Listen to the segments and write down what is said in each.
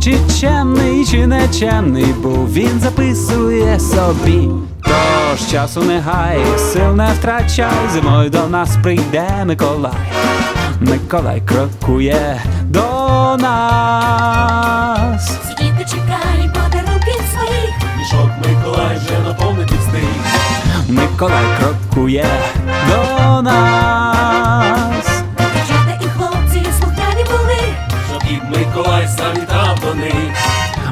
Чи чемний, чи нечемний, бо він записує собі. Тож часу не гай, сил не втрачай, зимою до нас прийде Миколай. Миколай крокує до нас. Сидіти чекай, подарунків своїх. Мішок Миколай вже наповнити встиг. Миколай крокує до нас.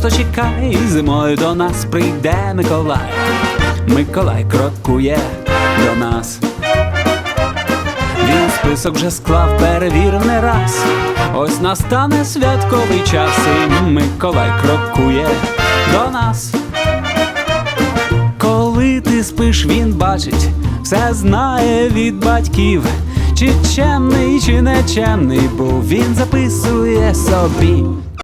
Просто чекай, зимою до нас прийде Миколай. Миколай крокує до нас. Він список вже склав, перевірив не раз. Ось настане святковий час, і Миколай крокує до нас. Коли ти спиш, він бачить, все знає від батьків. Чи чемний, чи нечемний, бо він записує собі.